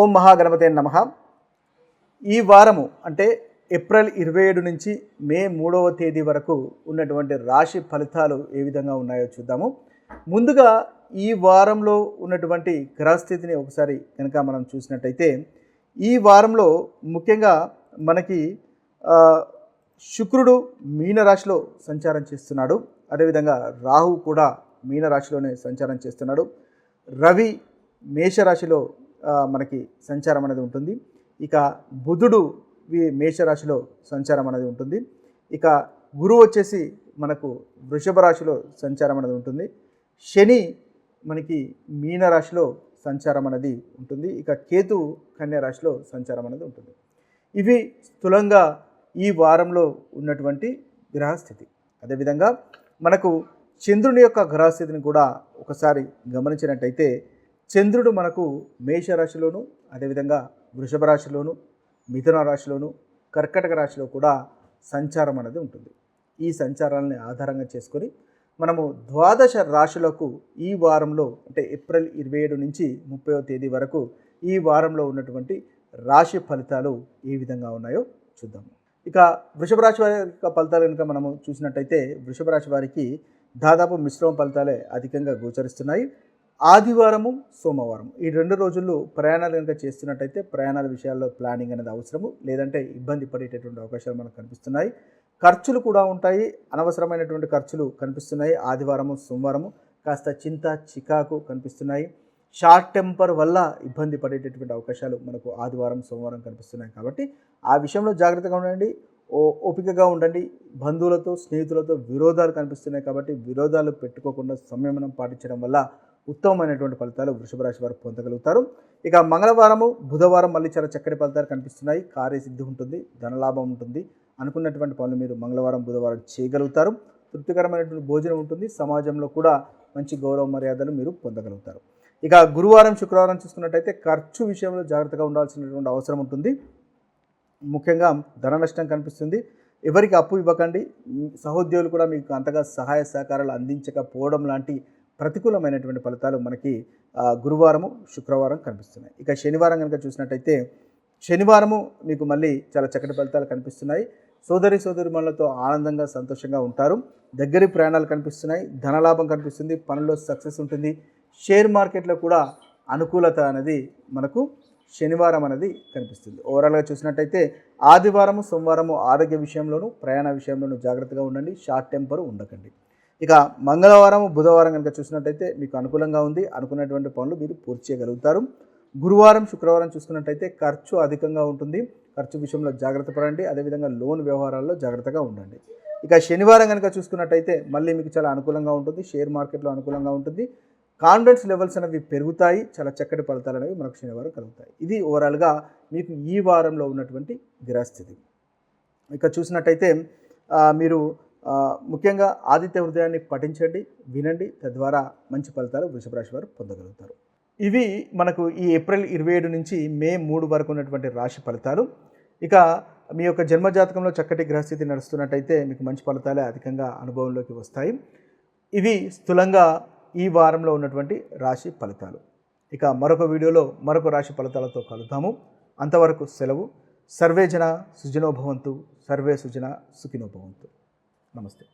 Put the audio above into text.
ఓం మహాగణపతే నమ. ఈ వారము అంటే ఏప్రిల్ ఇరవై ఏడు నుంచి మే మూడవ తేదీ వరకు ఉన్నటువంటి రాశి ఫలితాలు ఏ విధంగా ఉన్నాయో చూద్దాము. ముందుగా ఈ వారంలో ఉన్నటువంటి గ్రహస్థితిని ఒకసారి కనుక మనం చూసినట్టయితే ఈ వారంలో ముఖ్యంగా మనకి శుక్రుడు మీనరాశిలో సంచారం చేస్తున్నాడు. అదేవిధంగా రాహు కూడా మీనరాశిలోనే సంచారం చేస్తున్నాడు. రవి మేషరాశిలో మనకి సంచారం అనేది ఉంటుంది. ఇక బుధుడు మేషరాశిలో సంచారం అనేది ఉంటుంది. ఇక గురువు వచ్చేసి మనకు వృషభ రాశిలో సంచారం అనేది ఉంటుంది. శని మనకి మీనరాశిలో సంచారం అనేది ఉంటుంది. ఇక కేతు కన్యా రాశిలో సంచారం అనేది ఉంటుంది. ఇవి స్థూలంగా ఈ వారంలో ఉన్నటువంటి గ్రహస్థితి. అదేవిధంగా మనకు చంద్రుని యొక్క గ్రహస్థితిని కూడా ఒకసారి గమనించినట్టయితే చంద్రుడు మనకు మేషరాశిలోను అదేవిధంగా వృషభ రాశిలోను మిథున రాశిలోను కర్కటక రాశిలో కూడా సంచారం అనేది ఉంటుంది. ఈ సంచారాలని ఆధారంగా చేసుకొని మనము ద్వాదశ రాశులకు ఈ వారంలో అంటే ఏప్రిల్ ఇరవై ఏడు నుంచి ముప్పైవ తేదీ వరకు ఈ వారంలో ఉన్నటువంటి రాశి ఫలితాలు ఏ విధంగా ఉన్నాయో చూద్దాము. ఇక వృషభ రాశి వారి యొక్క ఫలితాలు కనుక మనము చూసినట్టయితే వృషభ రాశి వారికి దాదాపు మిశ్రమ ఫలితాలే అధికంగా గోచరిస్తున్నాయి. ఆదివారము సోమవారం ఈ రెండు రోజుల్లో ప్రయాణాలు కనుక చేస్తున్నట్టయితే ప్రయాణాల విషయాల్లో ప్లానింగ్ అనేది అవసరము. లేదంటే ఇబ్బంది పడేటటువంటి అవకాశాలు మనకు కనిపిస్తున్నాయి. ఖర్చులు కూడా ఉంటాయి. అనవసరమైనటువంటి ఖర్చులు కనిపిస్తున్నాయి. ఆదివారము సోమవారము కాస్త చింత చికాకు కనిపిస్తున్నాయి. షార్ట్ టెంపర్ వల్ల ఇబ్బంది పడేటటువంటి అవకాశాలు మనకు ఆదివారం సోమవారం కనిపిస్తున్నాయి కాబట్టి ఆ విషయంలో జాగ్రత్తగా ఉండండి. ఓ ఓపికగా ఉండండి. బంధువులతో స్నేహితులతో విరోధాలు కనిపిస్తున్నాయి కాబట్టి విరోధాలు పెట్టుకోకుండా సంయమనం పాటించడం వల్ల ఉత్తమమైనటువంటి ఫలితాలు వృషభ రాశి వారు పొందగలుగుతారు. ఇక మంగళవారము బుధవారం మళ్ళీ చాలా చక్కటి ఫలితాలు కనిపిస్తున్నాయి. కార్యసిద్ధి ఉంటుంది ధనలాభం ఉంటుంది. అనుకున్నటువంటి పనులు మీరు మంగళవారం బుధవారం చేయగలుగుతారు. తృప్తికరమైనటువంటి భోజనం ఉంటుంది. సమాజంలో కూడా మంచి గౌరవ మర్యాదలు మీరు పొందగలుగుతారు. ఇక గురువారం శుక్రవారం చూసుకున్నట్టయితే ఖర్చు విషయంలో జాగ్రత్తగా ఉండాల్సినటువంటి అవసరం ఉంటుంది. ముఖ్యంగా ధన నష్టం కనిపిస్తుంది. ఎవరికి అప్పు ఇవ్వకండి. సహోద్యోగులు కూడా మీకు అంతగా సహాయ సహకారాలు అందించకపోవడం లాంటి ప్రతికూలమైనటువంటి ఫలితాలు మనకి గురువారము శుక్రవారం కనిపిస్తున్నాయి. ఇక శనివారం కనుక చూసినట్టయితే శనివారము మీకు మళ్ళీ చాలా చక్కటి ఫలితాలు కనిపిస్తున్నాయి. సోదరి సోదరిమణులతో ఆనందంగా సంతోషంగా ఉంటారు. దగ్గరి ప్రయాణాలు కనిపిస్తున్నాయి. ధనలాభం కనిపిస్తుంది. పనుల్లో సక్సెస్ ఉంటుంది. షేర్ మార్కెట్లో కూడా అనుకూలత అనేది మనకు శనివారం అనేది కనిపిస్తుంది. ఓవరాల్గా చూసినట్టయితే ఆదివారము సోమవారము ఆరోగ్య విషయంలోనూ ప్రయాణ విషయంలోనూ జాగ్రత్తగా ఉండండి. షార్ట్ టెంపర్ ఉండకండి. ఇక మంగళవారం బుధవారం కనుక చూసినట్టయితే మీకు అనుకూలంగా ఉంది. అనుకున్నటువంటి పనులు మీరు పూర్తి చేయగలుగుతారు. గురువారం శుక్రవారం చూసుకున్నట్టయితే ఖర్చు అధికంగా ఉంటుంది. ఖర్చు విషయంలో జాగ్రత్త పడండి. అదేవిధంగా లోన్ వ్యవహారాల్లో జాగ్రత్తగా ఉండండి. ఇక శనివారం కనుక చూసుకున్నట్టయితే మళ్ళీ మీకు చాలా అనుకూలంగా ఉంటుంది. షేర్ మార్కెట్లో అనుకూలంగా ఉంటుంది. కాన్ఫిడెన్స్ లెవెల్స్ అనేవి పెరుగుతాయి. చాలా చక్కటి ఫలితాలు అనేవి మనకు శనివారం కలుగుతాయి. ఇది ఓవరాల్గా మీకు ఈ వారంలో ఉన్నటువంటి గ్రహస్థితి. ఇక చూసినట్టయితే మీరు ముఖ్యంగా ఆదిత్య హృదయాన్ని పఠించండి వినండి తద్వారా మంచి ఫలితాలు వృషభరాశి వారు పొందగలుగుతారు. ఇవి మనకు ఈ ఏప్రిల్ ఇరవై ఏడు నుంచి మే మూడు వరకు ఉన్నటువంటి రాశి ఫలితాలు. ఇక మీ యొక్క జన్మజాతకంలో చక్కటి గ్రహస్థితి నడుస్తున్నట్టయితే మీకు మంచి ఫలితాలే అధికంగా అనుభవంలోకి వస్తాయి. ఇవి స్థూలంగా ఈ వారంలో ఉన్నటువంటి రాశి ఫలితాలు. ఇక మరొక వీడియోలో మరొక రాశి ఫలితాలతో కలుద్దాము. అంతవరకు సెలవు. సర్వే జన సుజనోభవంతు సర్వే సుజన సుఖినోభవంతు నమస్తే